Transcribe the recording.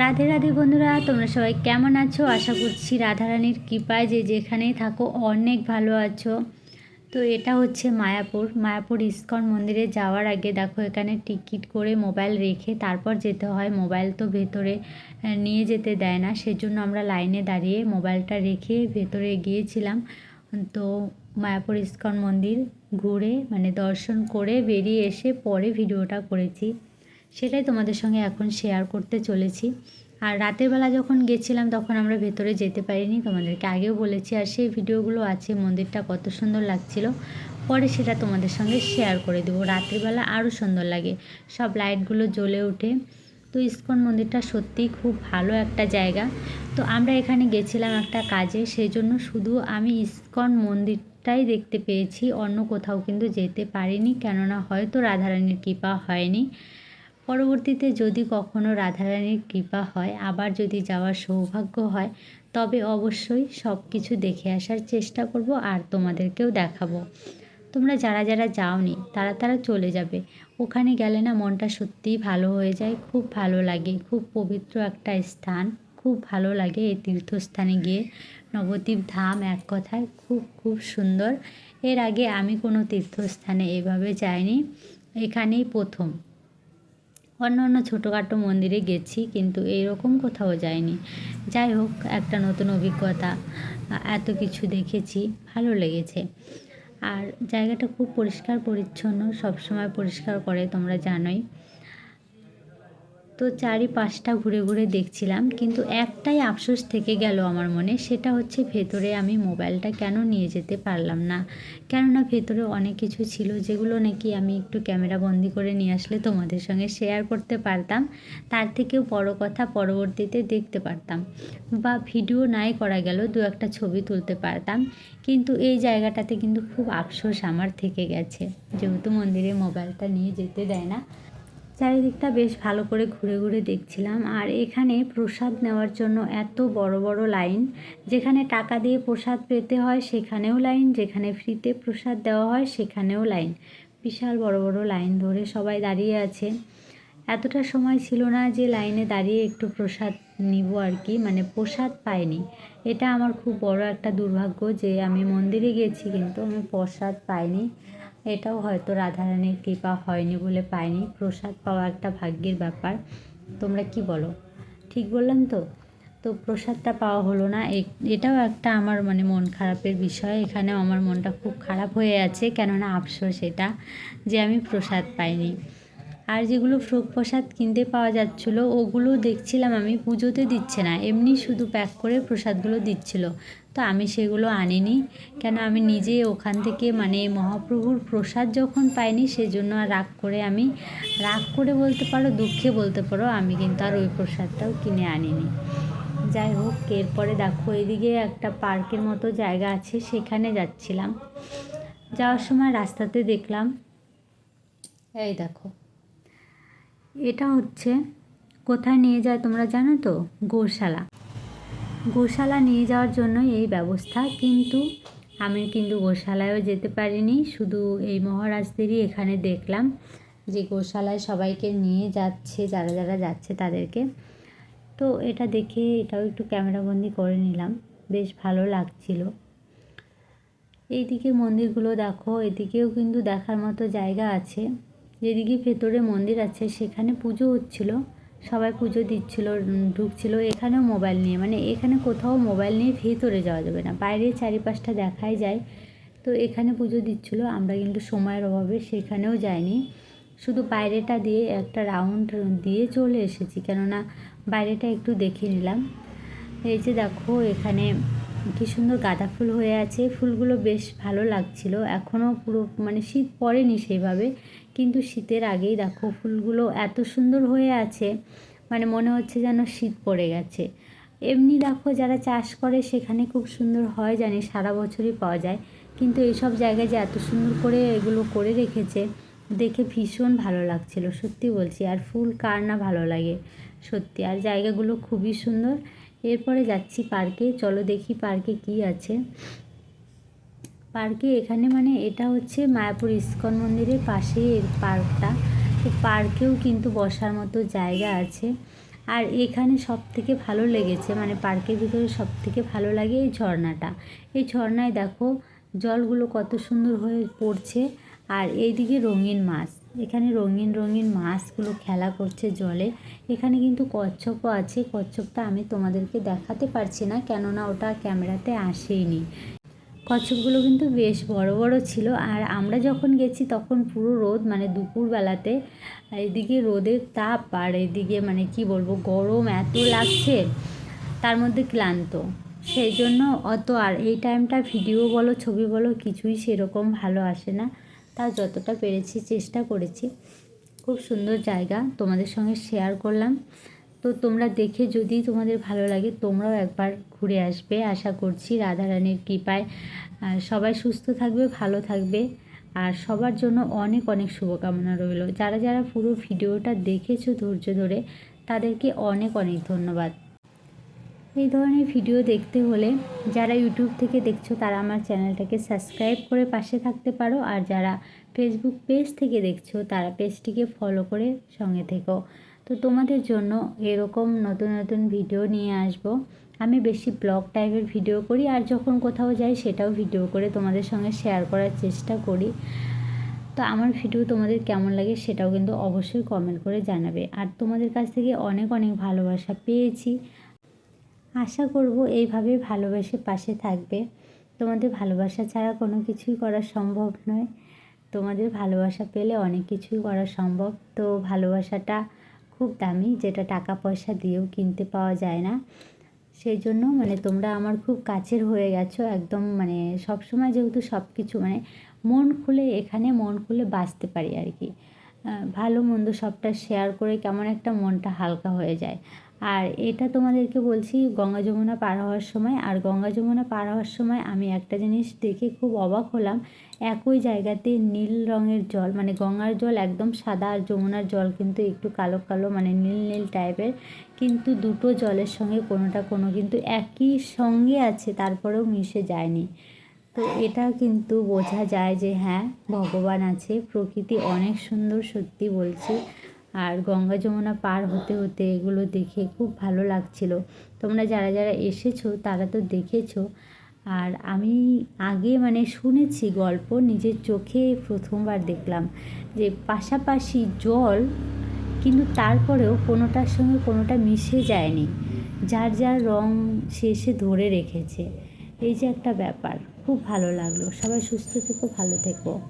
রাধে রাধে বন্ধুরা, তোমরা সবাই কেমন আছো? আশা করছি রাধারানীর কৃপায় যে যেখানেই থাকো, অনেক ভালো আছো। তো এটা হচ্ছে মায়াপুর। মায়াপুর ইস্কন মন্দিরে যাওয়ার আগে দেখো, এখানে টিকিট করে মোবাইল রেখে তারপর যেতে হয়। মোবাইল তো ভেতরে নিয়ে যেতে দেয় না। সেজন্য আমরা লাইনে দাঁড়িয়ে মোবাইলটা রেখে ভেতরে গিয়েছিলাম। তো মায়াপুর ইস্কন মন্দির ঘুরে মানে দর্শন করে বেরিয়ে এসে পরে ভিডিওটা করেছি। সেটাই তোমাদের সঙ্গে এখন শেয়ার করতে চলেছি। আর রাতের বেলা যখন গেছিলাম তখন আমরা ভেতরে যেতে পারিনি, তোমাদেরকে আগেও বলেছি। আর সেই ভিডিওগুলো আছে, মন্দিরটা কত সুন্দর লাগছিল। পরে সেটা তোমাদের সঙ্গে শেয়ার করে দেবো। রাত্রিবেলা আরও সুন্দর লাগে। সব লাইটগুলো জ্বলে ওঠে। তো ইস্কন মন্দিরটা সত্যিই খুব ভালো একটা জায়গা। তো আমরা এখানে গেছিলাম একটা কাজে, সেই জন্য শুধু আমি ইস্কন মন্দিরটাই দেখতে পেয়েছি। অন্য কোথাও কিন্তু যেতে পারিনি, কেননা হয়তো রাধারানীর কৃপা হয়নি। পরবর্তীতে যদি কখনো রাধারানীর কৃপা হয়, আবার যদি যাওয়ার সৌভাগ্য হয়, তবে অবশ্যই সব কিছু দেখে আসার চেষ্টা করব আর তোমাদেরকেও দেখাবো। তোমরা যারা যারা যাওনি, তারা তারা চলে যাবে। ওখানে গেলে না মনটা সত্যিই ভালো হয়ে যায়, খুব ভালো লাগে। খুব পবিত্র একটা স্থান, খুব ভালো লাগে এই তীর্থস্থানে গিয়ে। নবদ্বীপ ধাম এক কথায় খুব খুব সুন্দর। এর আগে আমি কোনো তীর্থস্থানে এভাবে যাইনি, এখানেই প্রথম। অন্য অন্য ছোটোখাটো মন্দিরে গেছি, কিন্তু এইরকম কোথাও যায়নি যাই হোক, একটা নতুন অভিজ্ঞতা, এত কিছু দেখেছি, ভালো লেগেছে। আর জায়গাটা খুব পরিষ্কার, পরিচ্ছন্ন, সবসময় পরিষ্কার করে তোমরা জানোই। তো চারিপাশটা ঘুরে ঘুরে দেখছিলাম, কিন্তু একটাই আফসোস থেকে গেল আমার মনে, সেটা হচ্ছে ভেতরে আমি মোবাইলটা কেন নিয়ে যেতে পারলাম না? কেননা ভেতরে অনেক কিছু ছিল যেগুলো নাকি আমি একটু ক্যামেরা বন্দি করে নিয়ে আসলে তোমাদের সঙ্গে শেয়ার করতে পারতাম, তার থেকেও বড় কথা পরবর্তীতে দেখতে পারতাম বা ভিডিও নাই করা গেল দু একটা ছবি তুলতে পারতাম, কিন্তু এই জায়গাটাতে কিন্তু খুব আফসোস আমার থেকে গেছে। যেহেতু মন্দিরে মোবাইলটা নিয়ে যেতে দেয় না চারিদিকটা বেশ ভালো করে ঘুরে ঘুরে দেখছিলাম। আর এখানে প্রসাদ নেওয়ার জন্য এত বড় বড় লাইন, যেখানে টাকা দিয়ে প্রসাদ পেতে হয় সেখানেও লাইন, যেখানে ফ্রিতে প্রসাদ দেওয়া হয় সেখানেও লাইন। বিশাল বড় বড় লাইন ধরে সবাই দাঁড়িয়ে আছে। এতটা সময় ছিল না যে লাইনে দাঁড়িয়ে একটু প্রসাদ নিব আর কি মানে প্রসাদ পাইনি। এটা আমার খুব বড় একটা দুর্ভাগ্য যে আমি মন্দিরে গেছি কিন্তু আমি প্রসাদ পাইনি। এটাও হয়তো রাধারানীর কৃপা হয়নি বলে পাইনি। প্রসাদ পাওয়া একটা ভাগ্যের ব্যাপার। তোমরা কি বলো? ঠিক বললাম তো? তো প্রসাদটা পাওয়া হলো না। এটাও একটা আমার মানে মন খারাপের বিষয়। এখানেও আমার মনটা খুব খারাপ হয়ে আছে, কেননা আফসোস এটা যে আমি প্রসাদ পাইনি। আর যেগুলো ফ্রুক প্রসাদ কিনতে পাওয়া যাচ্ছিল, ওগুলো দেখছিলাম আমি, পুজোতে দিচ্ছে না। এমনি শুধু প্যাক করে প্রসাদগুলো দিচ্ছিল। তো আমি সেগুলো আনিনি। কেন আমি নিজে ওখান থেকে মানে মহাপ্রভুর প্রসাদ যখন পাইনি, সেজন্য আর রাগ করে আমি, রাগ করে বলতে পারো, দুঃখে বলতে পারো, আমি কিন্তু আর ওই প্রসাদটাও কিনে আনিনি। যাই হোক, এরপরে দেখো, এদিকে একটা পার্কের মতো জায়গা আছে, সেখানে যাচ্ছিলাম। যাওয়ার সময় রাস্তাতে দেখলাম, এই দেখো, এটা হচ্ছে, কোথায় নিয়ে যায় তোমরা জানো তো? গোশালা। গোশালা নিয়ে যাওয়ার জন্য এই ব্যবস্থা, কিন্তু আমি কিন্তু গোশালায়ও যেতে পারিনি। শুধু এই মহারাজদেরই এখানে দেখলাম যে গোশালায় সবাইকে নিয়ে যাচ্ছে, যারা যারা যাচ্ছে তাদেরকে। তো এটা দেখে এটাও একটু ক্যামেরাবন্দি করে নিলাম। বেশ ভালো লাগছিল। এইদিকে মন্দিরগুলো দেখো, এদিকেও কিন্তু দেখার মতো জায়গা আছে। যেদিকে ভেতরে মন্দির আছে, সেখানে পুজো হচ্ছিল। সবাই পুজো দিচ্ছিল ঢুকছিল, এখানেও মোবাইল নিয়ে। মানে এখানে কোথাও মোবাইল নিয়ে ভেতরে যাওয়া যাবে না। বাইরে চারিপাশটা দেখাই যায়। তো এখানে পুজো দিচ্ছিল, আমরা কিন্তু সময়ের অভাবে সেখানেও যাইনি। শুধু বাইরেটা দিয়ে একটা রাউন্ড দিয়ে চলে এসেছি, কেননা বাইরেটা একটু দেখে নিলাম। এই যে দেখো, এখানে কি সুন্দর গাঁদা ফুল হয়ে আছে। ফুলগুলো বেশ ভালো লাগছিল। এখনও পুরো মানে শীত পড়েনি সেইভাবে। কিন্তু শীতের আগেই দেখো ফুলগুলো এত সুন্দর হয়ে আছে মানে মনে হচ্ছে যেন শীত পড়ে গেছে। এমনি দেখো যারা চাষ করে সেখানে খুব সুন্দর হয়, জানি সারা বছরই পাওয়া যায়, কিন্তু এইসব জায়গায় যে এত সুন্দর করে এগুলো করে রেখেছে, দেখে ভীষণ ভালো লাগছিল, সত্যি বলছি। আর ফুল কার না ভালো লাগে, সত্যি। আর জায়গাগুলো খুবই সুন্দর। এরপরে যাচ্ছি পার্কে, চলো দেখি পার্কে কি আছে। পার্কে এখানে মানে এটা হচ্ছে মায়াপুর ইস্কন মন্দিরের পাশেই এর পার্কটা। তো পার্কেও কিন্তু বসার মতো জায়গা আছে। আর এখানে সব থেকে ভালো লেগেছে মানে পার্কের ভিতরে সব থেকে ভালো লাগে এই ঝর্ণাটা। এই ঝর্ণায় দেখো জলগুলো কত সুন্দর হয়ে পড়ছে। আর এইদিকে রঙিন মাছ, এখানে রঙিন রঙিন মাছগুলো খেলা করছে জলে। এখানে কিন্তু কচ্ছপও আছে, কচ্ছপটা আমি তোমাদেরকে দেখাতে পারছি না, কেননা ওটা ক্যামেরাতে আসেইনি। কচ্ছপগুলো কিন্তু বেশ বড় বড় ছিল। আর আমরা যখন গেছি তখন পুরো রোদ মানে দুপুরবেলাতে এদিকে রোদের তাপ, আর এদিকে মানে কি বলব, গরম এত লাগছে, তার মধ্যে ক্লান্ত। সেই জন্য অত আর এই টাইমটা ভিডিও বলো, ছবি বলো, কিছুই সেরকম ভালো আসে না। তা যতটা পেরেছি, চেষ্টা করেছি। খুব সুন্দর জায়গা, তোমাদের সঙ্গে শেয়ার করলাম। তো তোমরা দেখে যদি তোমাদের ভালো লাগে, তোমরাও একবার ঘুরে আসবে। আশা করছি রাধারানীর কৃপায় সবাই সুস্থ থাকবে, ভালো থাকবে, আর সবার জন্য অনেক অনেক শুভকামনা রইল। যারা যারা পুরো ভিডিওটা দেখেছ ধৈর্য ধরে, তাদেরকে অনেক অনেক ধন্যবাদ। এই ধরনের ভিডিও দেখতে হলে যারা ইউটিউব থেকে দেখছ, তারা আমার চ্যানেলটাকে সাবস্ক্রাইব করে পাশে থাকতে পারো, আর যারা ফেসবুক পেজ থেকে দেখছ, তারা পেজটিকে ফলো করে সঙ্গে থেকো। তো তোমাদের জন্য এরকম নতুন নতুন ভিডিও নিয়ে আসব। আমি বেশি ব্লগ টাইপের ভিডিও করি আর যখন কোথাও যাই সেটাও ভিডিও করে তোমাদের সঙ্গে শেয়ার করার চেষ্টা করি। তো আমার ভিডিও তোমাদের কেমন লাগে সেটাও কিন্তু অবশ্যই কমেন্ট করে জানাবে। আর তোমাদের কাছ থেকে অনেক অনেক ভালোবাসা পেয়েছি। আশা করব এইভাবে ভালোবেসে পাশে থাকবে। তোমাদের ভালোবাসা ছাড়া কোনো কিছুই করা সম্ভব নয়। তোমাদের ভালোবাসা পেলে অনেক কিছুই করা সম্ভব। তো ভালোবাসাটা খুব দামি, যেটা টাকা পয়সা দিয়েও কিনতে পাওয়া যায় না। সেই জন্য মানে তোমরা আমার খুব কাছের হয়ে গেছো, একদম মানে সবসময় যেহেতু সব কিছু মানে মন খুলে এখানে মন খুলে বাঁচতে পারি আর কি। ভালো মন্দ সবটা শেয়ার করে কেমন একটা মনটা হালকা হয়ে যায়। আর এটা তোমাদেরকে বলছি, গঙ্গা যমুনা পার হওয়ার সময়, আর গঙ্গা যমুনা পার হওয়ার সময় আমি একটা জিনিস দেখে খুব অবাক হলাম। একই জায়গাতে নীল রঙের জল মানে গঙ্গার জল একদম সাদা আর যমুনার জল কিন্তু একটু কালো কালো মানে নীল নীল টাইপের, কিন্তু দুটো জলের সঙ্গে কোনোটা কোনো কিন্তু একই সঙ্গে আছে, তারপরেও মিশে যায়নি। তো এটা কিন্তু বোঝা যায় যে হ্যাঁ ভগবান আছে, প্রকৃতি অনেক সুন্দর সত্যি বলছি। আর গঙ্গা যমুনা পার হতে হতে এগুলো দেখে খুব ভালো লাগছিল। তোমরা যারা যারা এসেছ তারা তো দেখেছ। আর আমি আগে মানে শুনেছি গল্প, নিজের চোখে প্রথমবার দেখলাম যে পাশাপাশি জল কিন্তু তারপরেও কোনোটার সঙ্গে কোনোটা মিশে যায়নি। যার যার রং সে সে ধরে রেখেছে। এই যে একটা ব্যাপার, খুব ভালো লাগল। সবাই সুস্থ থেকো, ভালো থেকো।